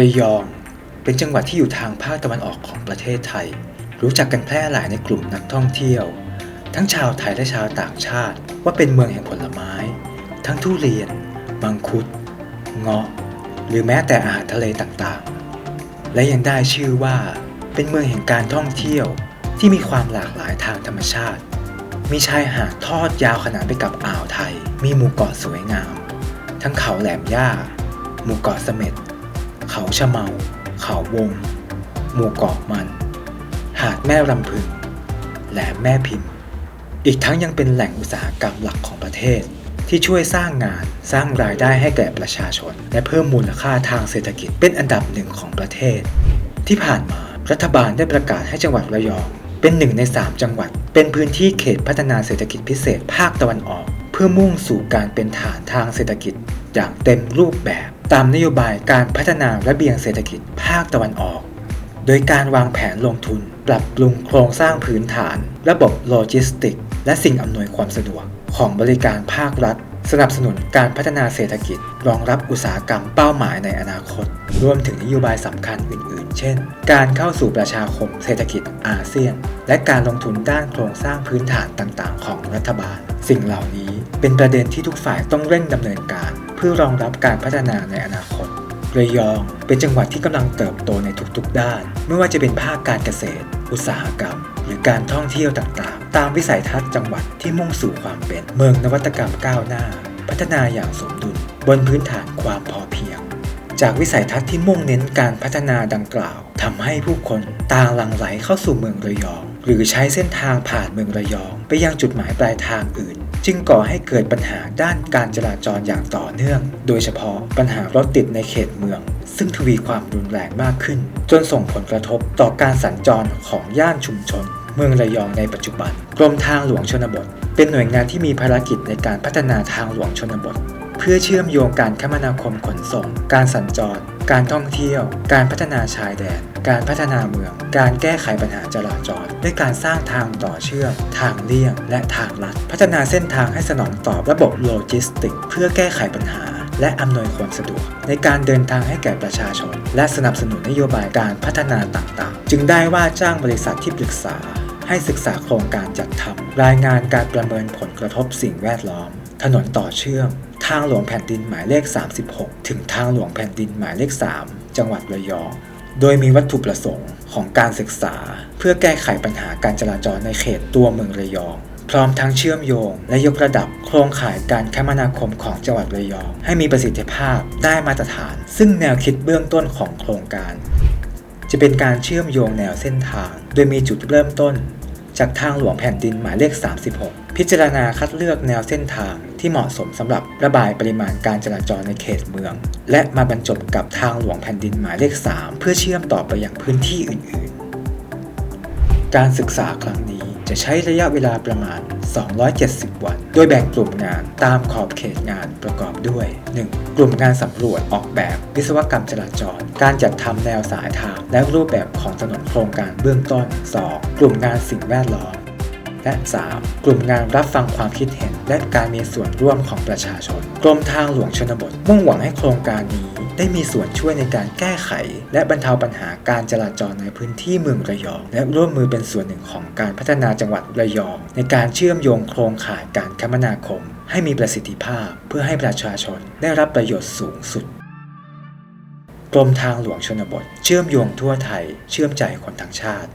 ระยอง เป็นจังหวัดที่อยู่ทางภาคตะวันออกของประเทศไทย รู้จักกันแพร่หลายในกลุ่มนักท่องเที่ยว ทั้งชาวไทยและชาวต่างชาติ ว่าเป็นเมืองแห่งผลไม้ ทั้งทุเรียนมังคุด เงาะ หรือแม้แต่อาหารทะเลต่างๆ และยังได้ชื่อว่าเป็นเมืองแห่งการท่องเที่ยวที่มีความหลากหลายทางธรรมชาติ มีชายหาดทอดยาวขนานไปกับอ่าวไทย มีหมู่เกาะสวยงาม ทั้งเขาแหลมย่า หมู่เกาะเสม็ด เขาชะเมา เขาวง หมู่เกาะมัน หาดแม่ลำพึง แหลมแม่พิมพ์ อีกทั้งยังเป็นแหล่งอุตสาหกรรมหลักของประเทศ ที่ช่วยสร้างงานสร้างรายได้ให้แก่ประชาชน และเพิ่มมูลค่าทางเศรษฐกิจเป็นอันดับหนึ่งของประเทศ ที่ผ่านมารัฐบาลได้ประกาศให้จังหวัดระยอง เป็นหนึ่งใน 3 จังหวัด เป็นพื้นที่เขตพัฒนาเศรษฐกิจพิเศษภาคตะวันออก เพื่อมุ่งสู่การเป็นฐานทางเศรษฐกิจ อย่างเต็มรูปแบบ ตามนโยบายการพัฒนาระเบียงเศรษฐกิจภาคตะวันออก โดยการวางแผนลงทุน ปรับปรุงโครงสร้างพื้นฐาน ระบบโลจิสติก และสิ่งอำนวยความสะดวก ของบริการภาครัฐ สนับสนุนการพัฒนาเศรษฐกิจ รองรับอุตสาหกรรมเป้าหมายในอนาคต รวมถึงนโยบายสำคัญอื่น ๆ เช่น การเข้าสู่ประชาคมเศรษฐกิจอาเซียน และการลงทุนด้านโครงสร้างพื้นฐานต่าง ๆ ของรัฐบาล สิ่งเหล่านี้เป็นประเด็นที่ทุกฝ่ายต้องเร่งดำเนินการ เพื่อรองรับการพัฒนาในอนาคต ระยองเป็นจังหวัดที่กำลังเติบโตในทุกๆด้าน ไม่ว่าจะเป็นภาคการเกษตร อุตสาหกรรม หรือการท่องเที่ยวต่างๆ ตามวิสัยทัศน์จังหวัดที่มุ่งสู่ความเป็นเมืองนวัตกรรมก้าวหน้า พัฒนาอย่างสมดุลบนพื้นฐานความพอเพียง จากวิสัยทัศน์ที่มุ่งเน้นการพัฒนาดังกล่าวทำให้ผู้คนต่างหลั่งไหลเข้าสู่เมืองระยอง หรือใช้เส้นทางผ่านเมืองระยอง ไปยังจุดหมายปลายทางอื่น จึงก่อให้เกิดปัญหาด้านการจราจรอย่างต่อเนื่อง โดยเฉพาะปัญหารถติดในเขตเมือง ซึ่งทวีความรุนแรงมากขึ้น จนส่งผลกระทบต่อการสัญจรของย่านชุมชน เมืองระยองในปัจจุบัน กรมทางหลวงชนบท เป็นหน่วยงานที่มีภารกิจในการพัฒนาทางหลวงชนบท เพื่อเชื่อมโยงการคมนาคมขนส่ง การสัญจร การท่องเที่ยว การพัฒนาชายแดน การพัฒนาเมือง การแก้ไขปัญหาจราจร ด้วยการสร้างทางต่อเชื่อม ทางเลี่ยง และทางลัด พัฒนาเส้นทางให้สนองตอบระบบโลจิสติก เพื่อแก้ไขปัญหา และอำนวยความสะดวก ในการเดินทางให้แก่ประชาชน และสนับสนุนนโยบายการพัฒนาต่างๆ จึงได้ว่าจ้างบริษัทที่ปรึกษา ให้ศึกษาโครงการจัดทำรายงานการประเมินผลกระทบสิ่งแวดล้อม ถนนต่อเชื่อมทางหลวงแผ่นดินหมายเลข 36 ถึงทางหลวงแผ่นดินหมายเลข 3 จังหวัดระยอง โดยมีวัตถุประสงค์ของการศึกษา เพื่อแก้ไขปัญหาการจราจรในเขตตัวเมืองระยอง พร้อมทั้งเชื่อมโยง และยกระดับโครงข่ายการคมนาคมของจังหวัดระยอง ให้มีประสิทธิภาพได้มาตรฐาน ซึ่งแนวคิดเบื้องต้นของโครงการ จะเป็นการเชื่อมโยงแนวเส้นทาง โดยมีจุดเริ่มต้น จากทางหลวงแผ่นดินหมายเลข 36 พิจารณาคัดเลือกแนวเส้นทางที่เหมาะสมสำหรับระบายปริมาณการจราจรในเขตเมือง และมาบรรจบกับทางหลวงแผ่นดินหมายเลข 3 เพื่อเชื่อมต่อไปยังพื้นที่อื่น ๆ การศึกษาครั้งนี้ จะใช้ระยะเวลาประมาณ 270 วัน โดยแบ่งกลุ่มงานตามขอบเขตงานประกอบด้วย 1. กลุ่มงานสำรวจออกแบบ วิศวกรรมจราจร การจัดทำแนวสายทาง และรูปแบบของถนนโครงการเบื้องต้น 2. กลุ่มงานสิ่งแวดล้อมและ 3. กลุ่มงานรับฟังความคิดเห็น และการมีส่วนร่วมของประชาชน กรมทางหลวงชนบท มุ่งหวังให้โครงการนี้ ได้มีส่วนช่วยในการแก้ไข และบรรเทาปัญหาการจราจรในพื้นที่เมืองระยอง และร่วมมือเป็นส่วนหนึ่งของการพัฒนาจังหวัดระยอง ในการเชื่อมโยงโครงข่ายการคมนาคม ให้มีประสิทธิภาพ เพื่อให้ประชาชนได้รับประโยชน์สูงสุดกรมทางหลวงชนบท เชื่อมโยงทั่วไทย เชื่อมใจคนทั้งชาติ